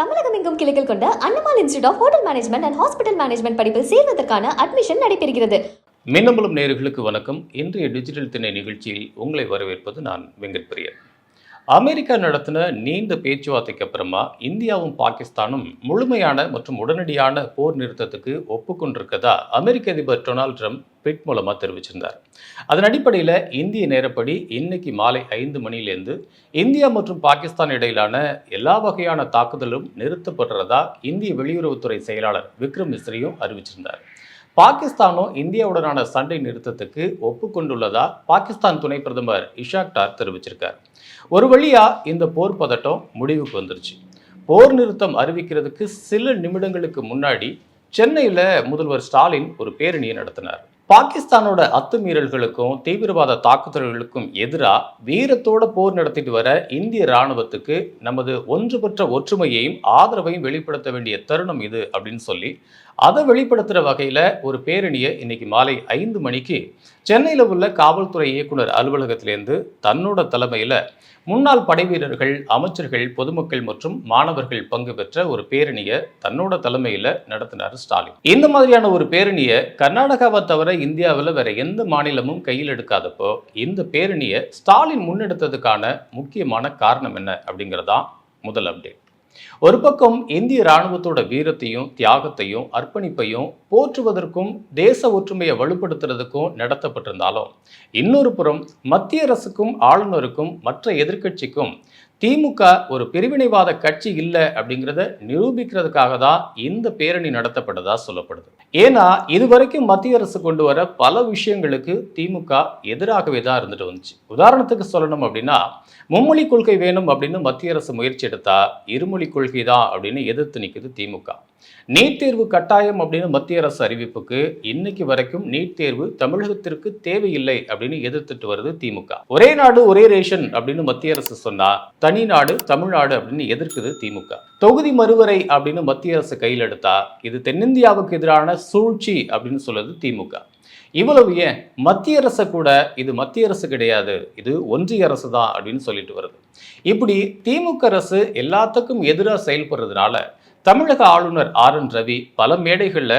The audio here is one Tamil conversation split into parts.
தமிழகம் எங்கும் கிளைகள் கொண்ட Annamalai institute of hotel management and hospital management படிப்பில் சேர்வதற்கான அட்மிஷன் நடைபெறுகிறது. மின்னம்பலம் நேர்களுக்கு வணக்கம். இன்றைய டிஜிட்டல் திணை நிகழ்ச்சியில் உங்களை வரவேற்பது நான் வெங்கட் பிரியன் அமெரிக்கா நடத்தின நீண்ட பேச்சுவார்த்தைக்கு அப்புறமா இந்தியாவும் பாகிஸ்தானும் முழுமையான மற்றும் உடனடியான போர் நிறுத்தத்துக்கு ஒப்புக்கொண்டிருக்கதா அமெரிக்க அதிபர் டொனால்ட் ட்ரம்ப் ட்விட் மூலமாக தெரிவிச்சிருந்தார். அதன் அடிப்படையில் இந்திய நேரப்படி இன்னைக்கு மாலை ஐந்து மணிலேருந்து இந்தியா மற்றும் பாகிஸ்தான் இடையிலான எல்லா வகையான தாக்குதலும் நிறுத்தப்படுறதா இந்திய வெளியுறவுத்துறை செயலாளர் விக்ரம் மிஸ்ரியும் அறிவிச்சிருந்தார். பாகிஸ்தானும் இந்தியாவுடனான சண்டை நிறுத்தத்துக்கு ஒப்புக்கொண்டுள்ளதா பாகிஸ்தான் துணை பிரதமர் இஷாக் டார் தெரிவிச்சிருக்கார். ஒரு வழியா இந்த போர் பதட்டம் முடிவுக்கு வந்துருச்சு. போர் நிறுத்தம் அறிவிக்கிறதுக்கு சில நிமிடங்களுக்கு முன்னாடி சென்னையில் முதல்வர் ஸ்டாலின் ஒரு பேரணியை நடத்தினார். பாகிஸ்தானோட அத்துமீறல்களுக்கும் தீவிரவாத தாக்குதல்களுக்கும் எதிராக வீரத்தோட போர் நடத்திட்டு வர இந்திய ராணுவத்துக்கு நமது ஒன்றுபற்ற ஒற்றுமையையும் ஆதரவையும் வெளிப்படுத்த வேண்டிய தருணம் இது அப்படின்னு சொல்லி அதை வெளிப்படுத்துகிற வகையில் ஒரு பேரணியை இன்னைக்கு மாலை ஐந்து மணிக்கு சென்னையில் உள்ள காவல்துறை இயக்குனர் அலுவலகத்திலேருந்து தன்னோட தலைமையில் முன்னாள் படைவீரர்கள் அமைச்சர்கள் பொதுமக்கள் மற்றும் மாணவர்கள் பங்கு பெற்ற ஒரு பேரணியை தன்னோட தலைமையில் நடத்தினார் ஸ்டாலின். இந்த மாதிரியான ஒரு பேரணியை கர்நாடகாவை தவிர இந்தியாவில் வேற எந்த மாநிலமும் கையில் எடுக்காதப்போ இந்த பேரணியை ஸ்டாலின் முன்னெடுத்ததுக்கான முக்கியமான காரணம் என்ன அப்படிங்கிறதான் முதல் அப்டேட் ஒரு பக்கம் இந்திய இராணுவத்தோட வீரத்தையும் தியாகத்தையும் அர்ப்பணிப்பையும் போற்றுவதற்கும் தேச ஒற்றுமையை வலுப்படுத்துறதுக்கும் நடத்தப்பட்டிருந்தாலும் இன்னொரு புறம் மத்திய அரசுக்கும் ஆளுநருக்கும் மற்ற எதிர்க்கட்சிக்கும் திமுக ஒரு பிரிவினைவாத கட்சி இல்லை அப்படிங்கிறத நிரூபிக்கிறதுக்காக தான் இந்த பேரணி நடத்தப்பட்டதா சொல்லப்படுது. ஏன்னா இதுவரைக்கும் மத்திய அரசு கொண்டு வர பல விஷயங்களுக்கு திமுக எதிராகவே தான் இருந்துட்டு வந்துச்சு. உதாரணத்துக்கு சொல்லணும் அப்படின்னா மும்மொழி கொள்கை வேணும் அப்படின்னு மத்திய அரசு முயற்சி எடுத்தா இருமொழி கொள்கை தான் அப்படின்னு எதிர்த்து நிற்குது திமுக. நீட் தேர்வு கட்டாயம் அப்படின்னு மத்திய அரசு அறிவிப்புக்கு இன்னைக்கு வரைக்கும் நீட் தேர்வு தமிழகத்திற்கு தேவையில்லை அப்படின்னு எதிர்த்துட்டு வருது திமுக. ஒரே நாடு ஒரே ரேஷன் அப்படின்னு மத்திய அரசு சொன்னா தனி நாடு தமிழ்நாடு அப்படின்னு எதிர்க்குது திமுக. தொகுதி மறுவரை அப்படின்னு மத்திய அரசு கையில் எடுத்தா இது தென்னிந்தியாவுக்கு எதிரான சூழ்ச்சி அப்படின்னு சொல்லுது திமுக. இவ்வளவு ஏன்? மத்திய அரசை கூட இது மத்திய அரசு கிடையாது. இது ஒன்றிய அரசு தான் அப்படின்னு சொல்லிட்டு வருது. இப்படி திமுக அரசு எல்லாத்துக்கும் எதிராக செயல்படுறதுனால தமிழக ஆளுநர் ஆர் என் ரவி பல மேடைகளில்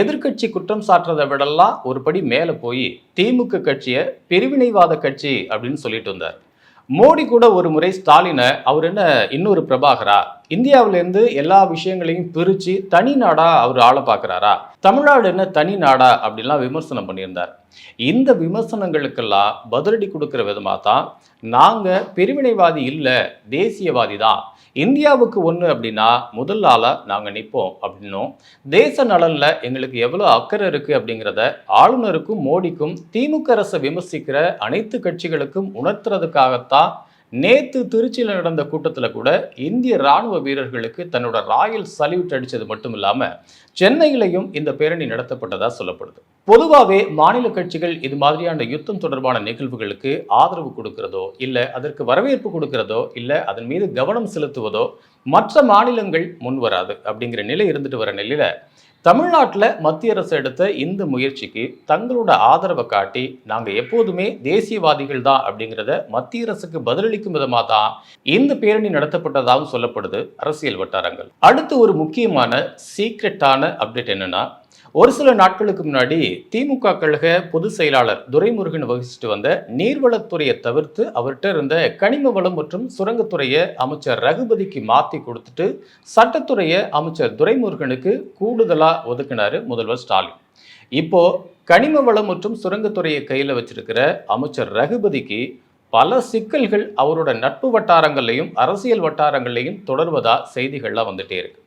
எதிர்க்கட்சி குற்றம் சாட்டுறதை விடலாம் ஒரு படி மேலே போய் திமுக கட்சியை பிரிவினைவாத கட்சி அப்படின்னு சொல்லிட்டு வந்தார். மோடி கூட ஒரு முறை ஸ்டாலினை அவர் என்ன இன்னொரு பிரபாகரா இந்தியாவிலேருந்து எல்லா விஷயங்களையும் பிரித்து தனி நாடா அவர் ஆளை பார்க்குறாரா? தமிழ்நாடு என்ன தனி நாடா அப்படின்லாம் விமர்சனம் பண்ணியிருந்தார். இந்த விமர்சனங்களுக்கெல்லாம் பதிலடி கொடுக்குற விதமாக தான் நாங்கள் பிரிவினைவாதி இல்லை தேசியவாதி தான். இந்தியாவுக்கு ஒன்று அப்படின்னா முதல் ஆளாக நாங்கள் நிற்போம் அப்படின்னும். தேச நலனில் எங்களுக்கு எவ்வளோ அக்கறை இருக்குது அப்படிங்கிறத ஆளுநருக்கும் மோடிக்கும் திமுக அரசை விமர்சிக்கிற அனைத்து கட்சிகளுக்கும் உணர்த்துறதுக்காகத்தான் நேத்து திருச்சியில் நடந்த கூட்டத்தில் கூட இந்திய ராணுவ வீரர்களுக்கு தன்னோட ராயல் சல்யூட் அடித்தது மட்டும் இல்லாமல் சென்னையிலையும் இந்த பேரணி நடத்தப்பட்டதாக சொல்லப்படுது. பொதுவாகவே மாநில கட்சிகள் இது மாதிரியான யுத்தம் தொடர்பான நிகழ்வுகளுக்கு ஆதரவு கொடுக்கிறதோ இல்லை அதற்கு வரவேற்பு கொடுக்கிறதோ இல்லை அதன் மீது கவனம் செலுத்துவதோ மற்ற மாநிலங்கள் முன் வராது அப்படிங்கிற நிலை இருந்துட்டு வர நிலையில் தமிழ்நாட்டில் மத்திய அரசு எடுத்த இந்த முயற்சிக்கு தங்களோட ஆதரவை காட்டி நாங்கள் எப்போதுமே தேசியவாதிகள் தான் அப்படிங்கிறத மத்திய அரசுக்கு பதிலளிக்கும் விதமாக தான் இந்த பேரணி நடத்தப்பட்டதாகவும் சொல்லப்படுது அரசியல் வட்டாரங்கள். அடுத்து ஒரு முக்கியமான சீக்ரெட்டான அப்டேட் என்னன்னா ஒரு சில நாட்களுக்கு முன்னாடி திமுக கழக பொதுச் செயலாளர் துரைமுருகன் வகிச்சுட்டு வந்த நீர்வளத்துறையை தவிர்த்து அவர்கிட்ட இருந்த கனிம வளம் மற்றும் சுரங்கத்துறையை அமைச்சர் ரகுபதிக்கு மாற்றி கொடுத்துட்டு சட்டத்துறையை அமைச்சர் துரைமுருகனுக்கு கூடுதலாக ஒதுக்கினார் முதல்வர் ஸ்டாலின். இப்போ கனிம வளம் மற்றும் சுரங்கத்துறையை கையில் வச்சிருக்கிற அமைச்சர் ரகுபதிக்கு பல சிக்கல்கள் அவரோட நட்பு வட்டாரங்கள்லையும் அரசியல் வட்டாரங்கள்லையும் தொடர்வதா செய்திகள்லாம் வந்துட்டே இருக்கு.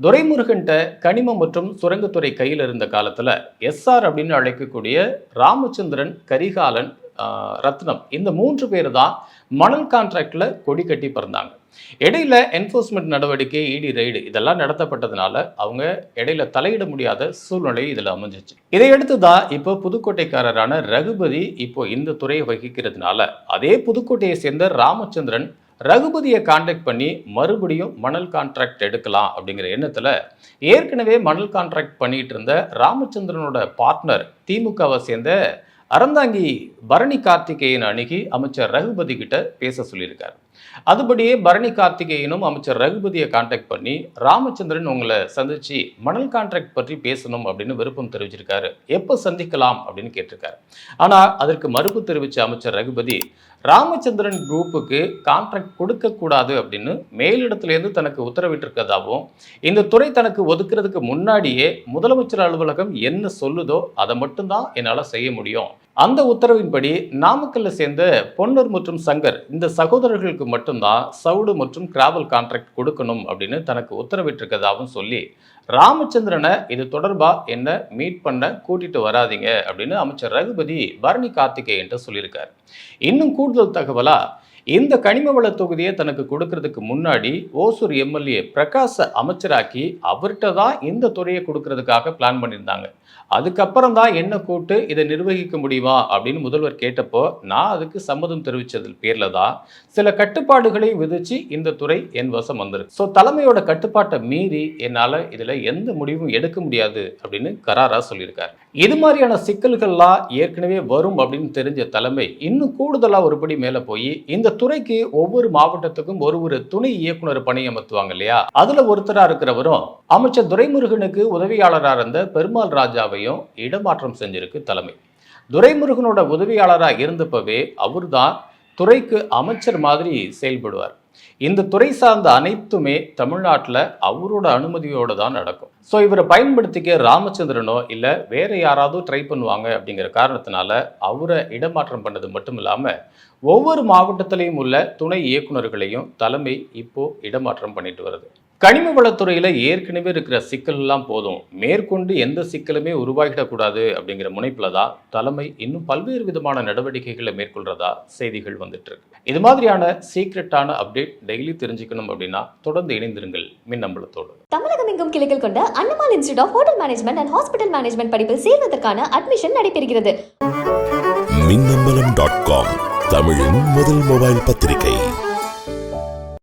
துரைமுருகன்ட்ட கனிமம் மற்றும் சுரங்கத்துறை கையில் இருந்த காலத்தில் எஸ்ஆர் அப்படின்னு அழைக்கக்கூடிய ராமச்சந்திரன் கரிகாலன் ரத்னம் இந்த மூன்று பேர் தான் மணல் கான்ட்ராக்டில் கொடி கட்டி பிறந்தாங்க. இடையில என்ஃபோர்ஸ்மெண்ட் நடவடிக்கை இடி ரெய்டு இதெல்லாம் நடத்தப்பட்டதுனால அவங்க இடையில தலையிட முடியாத சூழ்நிலை இதில் அமைஞ்சிச்சு. இதையடுத்து தான் இப்போ புதுக்கோட்டைக்காரரான ரகுபதி இப்போ இந்த துறையை வகிக்கிறதுனால அதே புதுக்கோட்டையை சேர்ந்த ராமச்சந்திரன் ரகுபதியை காண்டாக்ட் பண்ணி மறுபடியும் மணல் கான்ட்ராக்ட் எடுக்கலாம் அப்படிங்கிற எண்ணத்தில் ஏற்கனவே மணல் கான்ட்ராக்ட் பண்ணிட்டு இருந்த ராமச்சந்திரனோட பார்ட்னர் திமுகவை சேர்ந்த அறந்தாங்கி பரணி கார்த்திகேயன் அணுகி அமைச்சர் ரகுபதி கிட்ட பேச சொல்லியிருக்கார். அதுபடியே பரணி கார்த்திகேயனும் அமைச்சர் ரகுபதியை கான்டாக்ட் பண்ணி ராமச்சந்திரன் உங்களை சந்திச்சு மணல் கான்ட்ராக்ட் பற்றி பேசணும் அப்படின்னு விருப்பம் தெரிவிச்சிருக்காரு. எப்போ சந்திக்கலாம் அப்படின்னு கேட்டிருக்காரு. ஆனால் அதற்கு மறுப்பு தெரிவித்த அமைச்சர் ரகுபதி ராமச்சந்திரன் குரூப்புக்கு கான்ட்ராக்ட் கொடுக்கக்கூடாது அப்படின்னு மேலிடத்துலேருந்து தனக்கு உத்தரவிட்டிருக்கதாகவும் இந்த துறை தனக்கு ஒதுக்கிறதுக்கு முன்னாடியே முதலமைச்சர் அலுவலகம் என்ன சொல்லுதோ அதை மட்டும்தான் என்னால் செய்ய முடியும். அந்த உத்தரவின்படி நாமக்கல்ல சேர்ந்த பொன்னர் மற்றும் சங்கர் இந்த சகோதரர்களுக்கு மட்டும்தான் சவுடு மற்றும் கிராவல் கான்ட்ராக்ட் கொடுக்கணும் அப்படின்னு தனக்கு உத்தரவிட்டிருக்கதாகவும் சொல்லி ராமச்சந்திரனை இது தொடர்பா என்ன மீட் பண்ண கூட்டிட்டு வராதீங்க அப்படின்னு அமைச்சர் ரகுபதி பரணி கார்த்திகேயன்ட்டு சொல்லியிருக்காரு. இன்னும் கூடுதல் தகவலா இந்த கனிம வள தொகுதியை தனக்கு கொடுக்கறதுக்கு முன்னாடி ஓசூர் எம்எல்ஏ பிரகாஷை அமைச்சராக்கி அவர்கிட்ட தான் இந்த துறையை கொடுக்கறதுக்காக பிளான் பண்ணியிருந்தாங்க. அதுக்கப்புறம் தான் என்ன கூட்டு இதை நிர்வகிக்க முடியுமா அப்படின்னு முதல்வர் கேட்டப்போ நான் அதுக்கு சம்மதம் தெரிவித்தது பேரில் தான் சில கட்டுப்பாடுகளை விதிச்சு இந்த துறை என் வசம் வந்திருக்கு. ஸோ தலைமையோட கட்டுப்பாட்டை மீறி என்னால் இதில் எந்த முடிவும் எடுக்க முடியாது அப்படின்னு கராரா சொல்லியிருக்காரு. இது மாதிரியான சிக்கல்கள்லாம் ஏற்கனவே வரும் அப்படின்னு தெரிஞ்ச தலைமை இன்னும் கூடுதலாக ஒருபடி மேலே போய் இந்த துறைக்கு ஒவ்வொரு மாவட்டத்துக்கும் ஒரு ஒரு துணை இயக்குனர் பணியமர்த்துவாங்க இல்லையா? அதுல ஒருத்தரா இருக்கிறவரும் அமைச்சர் துரைமுருகனுக்கு உதவியாளராக இருந்த பெருமாள் ராஜாவையும் இடமாற்றம் செஞ்சிருக்கு தலைமை. துரைமுருகனோட உதவியாளராக இருந்தப்பவே அவர்தான் துறைக்கு அமைச்சர் மாதிரி செயல்படுவார். இந்த துறை சார்ந்த அனைத்துமே தமிழ்நாட்டில் அவரோட அனுமதியோடு தான் நடக்கும். ஸோ இவரை பயன்படுத்திக்க ராமச்சந்திரனோ இல்லை வேற யாராவது ட்ரை பண்ணுவாங்க அப்படிங்கிற காரணத்தினால அவரை இடமாற்றம் பண்ணது மட்டும் இல்லாமல் ஒவ்வொரு மாவட்டத்திலையும் உள்ள துணை இயக்குனர்களையும் தலைமை இப்போ இடமாற்றம் பண்ணிட்டு வருது. கனிம வளத்துறையில் ஏற்கனவே இருக்கிற சிக்கல் எல்லாம் போதும். மேற்கொண்டு எந்த சிக்கலுமே உருவாகிடக்கூடாது அப்படிங்கிற முனைப்பில் தான் தலைமை இன்னும் பல்வேறு விதமான நடவடிக்கைகளை மேற்கொள்றதா செய்திகள் வந்துட்டு இருக்கு. இது மாதிரியான சீக்ரெட்டான அப்டேட் டெய்லி தெரிஞ்சுக்கணும் அப்படின்னா தொடர்ந்து இணைந்திருங்கள். மின்னம்பலத்தோடு தமிழகம் எங்கும் கிளைகள் கொண்ட Annamalai institute of hotel management and hospital management படிப்பில் சேர்வதற்கான அட்மிஷன் நடைபெறுகிறது. மின்னம்பலம் டாட் காம் தமிழின் முதல் மொபைல் பத்திரிகை.